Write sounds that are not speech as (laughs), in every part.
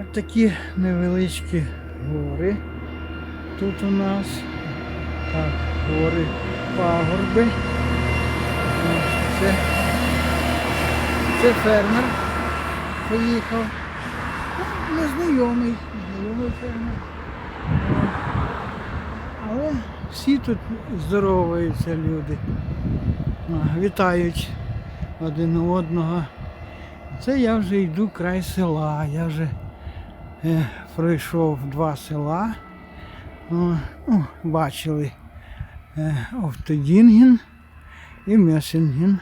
Ось такі невеличкі гори. Тут у нас так, гори пагорби. Це, це фермер поїхав. Ну, Незнайомий, знайомий фермер. Але всі тут здороваються люди. Вітають один одного. Це я вже йду край села. Я вже пройшов два села. Бачили е, Офтедінгін і Месінгін.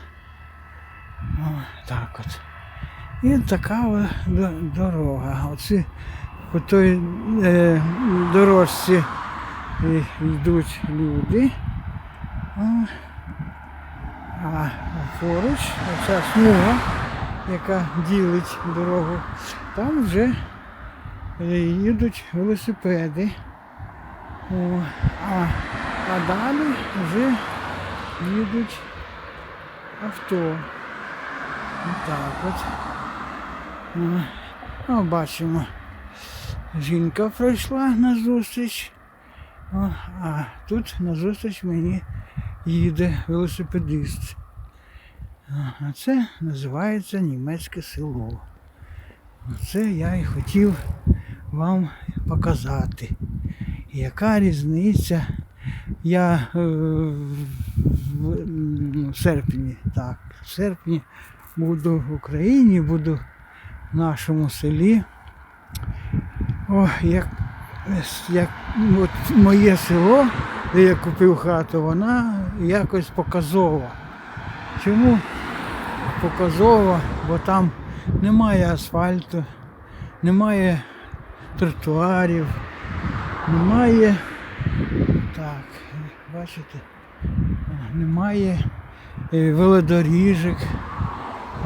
Так от. І така дорога. Оці по той е, дорожці е, йдуть люди. А поруч оця смуга, яка ділить дорогу, там вже е, їдуть велосипеди. О, а, а далі вже їдуть авто. Отак от. О, бачимо. Жінка пройшла на зустріч. О, а тут на зустріч мені їде велосипедист. А це називається німецьке село. Це я і хотів вам показати. Яка різниця? Я е, в, серпні, так, в серпні буду в Україні, буду в нашому селі. О, як, як от моє село, де я купив хату, вона якось показова. Чому показова? Бо там немає асфальту, немає тротуарів, немає. Так, бачите, немає е, велодоріжок.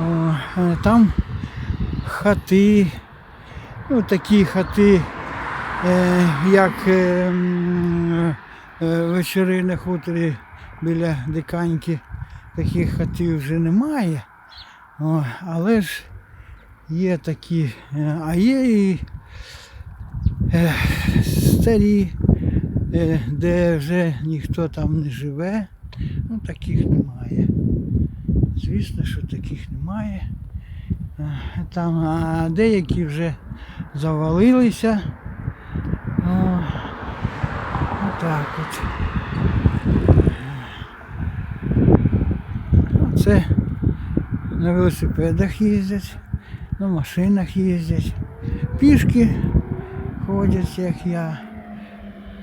Е, Там хати, ну такі хати, е, як вечори на хуторі біля диканьки, таких хатів вже немає. Але ж є такі, а є і старі, е, де вже ніхто там не живе, ну таких немає. Звісно, що таких немає. Е, Там, а деякі вже завалилися. О, отак от. Це на велосипедах їздять, на машинах їздять, пішки ходять, як я,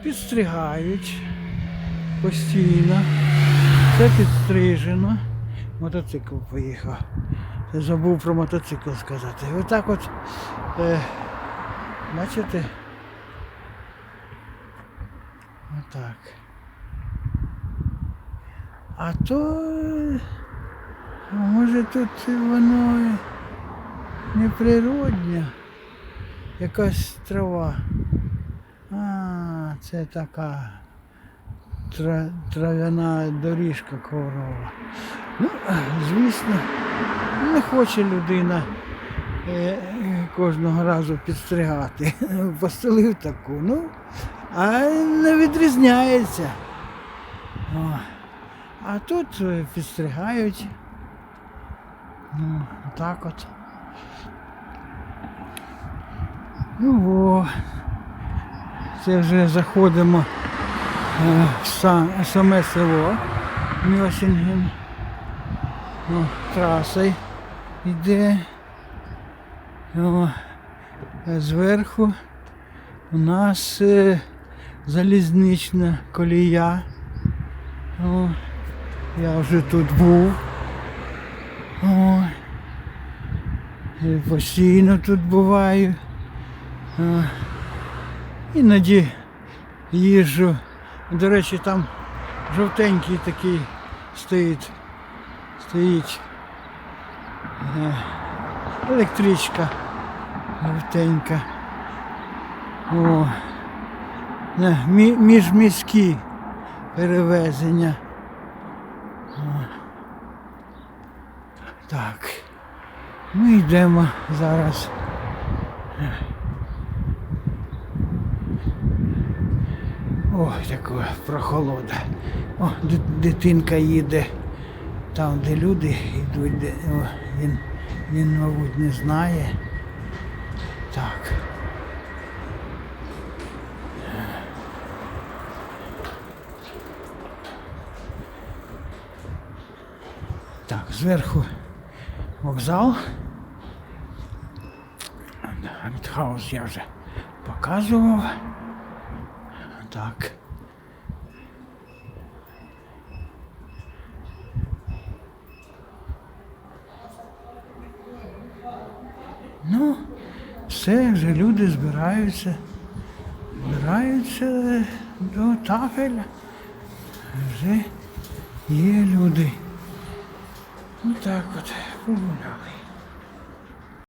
підстригають постійно. Це підстрижено. Мотоцикл поїхав. Забув про мотоцикл сказати. Отак от, е, бачите? Отак. А то, може тут воно не природня, якась трава. А, це така тра, трав'яна доріжка коврова. Ну, звісно, не хоче людина е, кожного разу підстригати. (laughs) Постелив таку, ну, а не відрізняється. О, а тут е, підстригають. Ну, так от. Ну о, це вже заходимо е, в са- саме село Мьосінген. О, траса йде. О, зверху у нас е, залізнична колія. О, я вже тут був. О, постійно тут буваю. Іноді їжджу. До речі, там жовтенький такий стоїть. Стоїть е, електричка жовтенька. О, міжміські перевезення. Так. Ми йдемо зараз е, Ой, така прохолода. О, дитинка їде там, де люди йдуть, де, о, він, він, мабуть, не знає. Так. Так, зверху вокзал. Рідхаус я вже показував. Так. Ну, все, вже люди збираються. Збираються до тафеля. Вже є люди. Ну так от, погуляли.